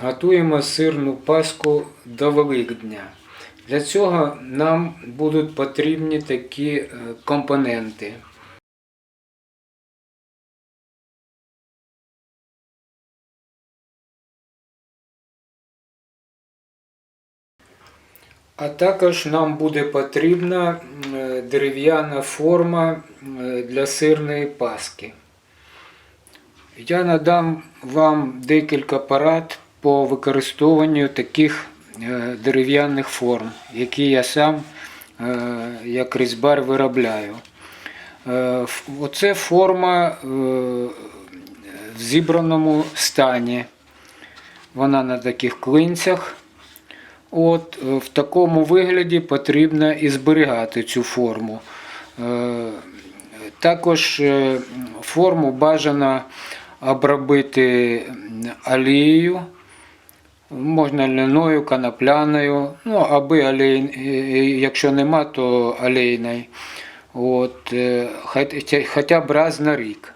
Готуємо сирну паску до Великдня. Для цього нам будуть потрібні такі е, компоненти. А також нам буде потрібна дерев'яна форма для сирної паски. Я надам вам декілька порад по використовуванню таких е, дерев'яних форм, які я сам е, як різьбар виробляю. Е, Оце форма в зібраному стані. Вона на таких клинцях. От, в такому вигляді потрібно і зберігати цю форму. Також форму бажано обробити олією, можна льняною, конопляною, ну, аби олей, е, якщо нема, то олейною. От, е, хоча- б раз на рік.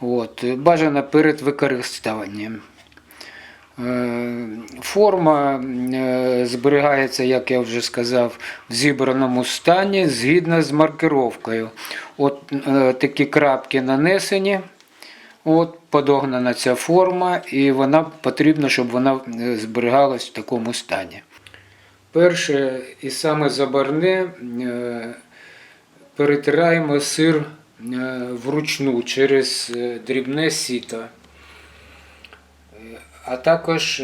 От, е, бажано перед використанням. Е, Форма е, зберігається, як я вже сказав, в зібраному стані згідно з маркировкою. От е, такі крапки нанесені, от подогнана ця форма, і вона потрібно, щоб вона е, зберігалась в такому стані. Перше і саме забарне е, перетираємо сир е, вручну через дрібне сіто а також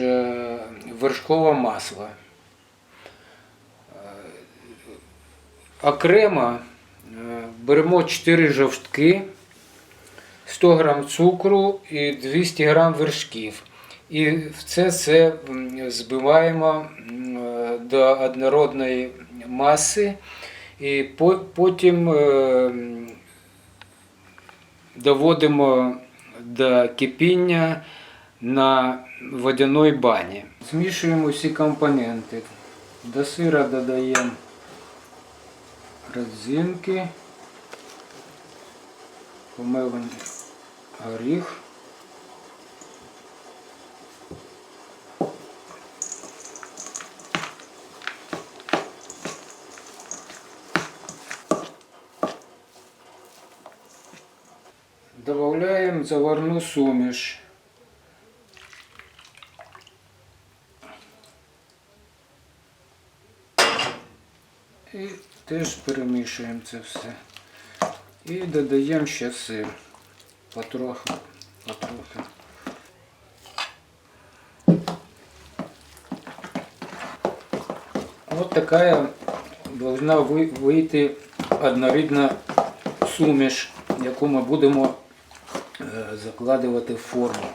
вершкове масло. Окремо беремо 4 жовтки, 100 г цукру і 200 г вершків. І в це все збиваємо до однородної маси, і потім е, доводимо до кипіння на водяной бані. Змішуємо всі компоненти. До сира додаємо родзинки, помелений горіх. Добавляємо заварну суміш. І теж перемішуємо це все. І додаємо ще сир. Потроху, потроху. Вот такая должна ви- вийти однорідна суміш, яку ми будемо е, закладувати в форму.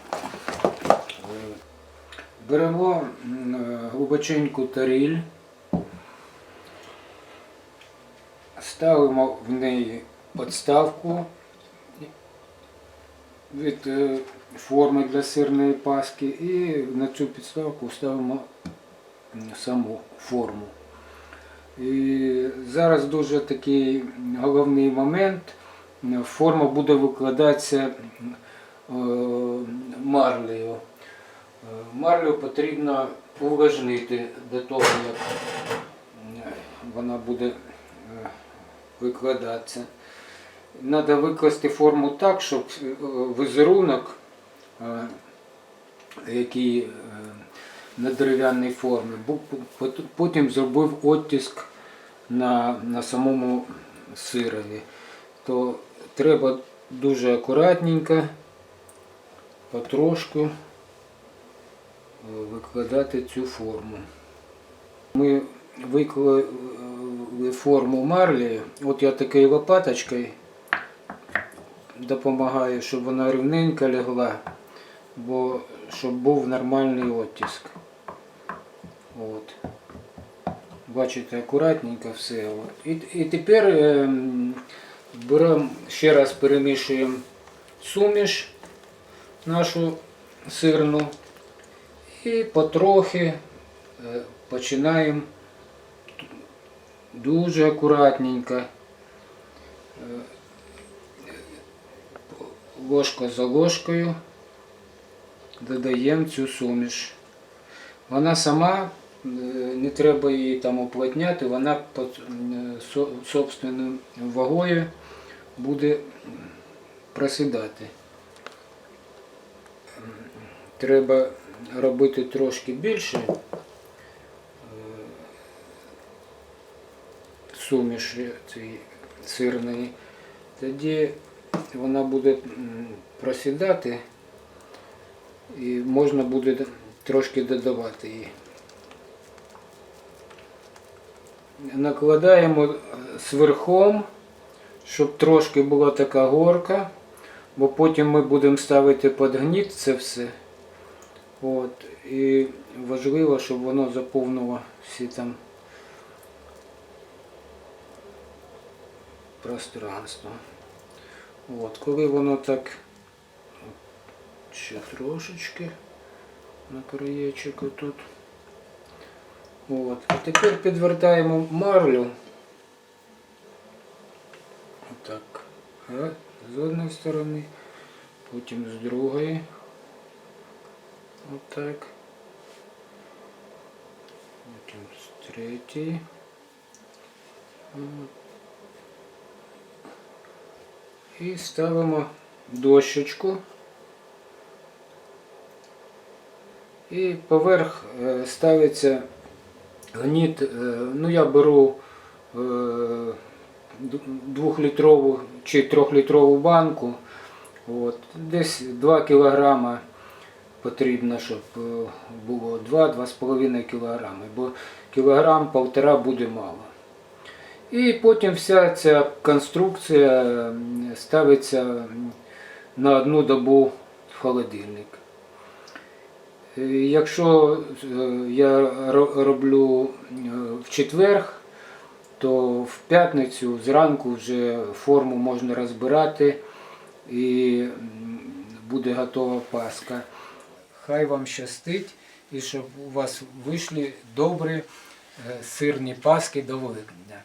Беремо е, глибоченьку таріль. Ставимо в неї подставку від е, форми для сирної паски і на цю підставку ставимо саму форму. І зараз дуже такий головний момент. Форма буде викладатися е, марлею. Е, Марлю потрібно увлажнити до того, як вона буде викладатися. Треба викласти форму так, щоб е, візерунок, е, який е, на дерев'яній формі, потім зробив оттиск на, на самому сирові. То треба дуже акуратненько, потрошку викладати цю форму. Ми виклали форму марлі. От я такою лопаточкою допомагаю, щоб вона рівненько лягла, бо щоб був нормальний оттиск. От. Бачите, акуратненько все. І, і тепер ем, беремо, ще раз перемішуємо суміш нашу сирну і потрохи е, починаємо дуже акуратненько, е, ложка за ложкою додаємо цю суміш. Вона сама, е, не треба її там оплотняти, вона під е, собственною вагою буде просідати. Треба робити трошки більше е, суміші цієї сирної, тоді вона буде просідати і можна буде трошки додавати її. Накладаємо е, зверхом, щоб трошки була така горка, бо потім ми будемо ставити під гніт це все. От. І важливо, щоб воно заповнило всі там пространство. От. Коли воно так ще трошечки на краєчок тут. От. А тепер підвертаємо марлю. Отак. З одної сторони, потім з другої. Отак. Потім з третьої. От. І ставимо дощечку. І поверх е, ставиться гніт. е, Ну, я беру е, двохлітрову чи трьохлітрову банку. От, десь 2 кілограма потрібно, щоб було 2-2,5 кілограми, бо кілограм полтора буде мало. І потім вся ця конструкція ставиться на одну добу в холодильник. Е, Якщо е, я роблю е, в четвер, то в п'ятницю зранку вже форму можна розбирати і буде готова паска. Хай вам щастить і щоб у вас вийшли добрі сирні паски до Великдня.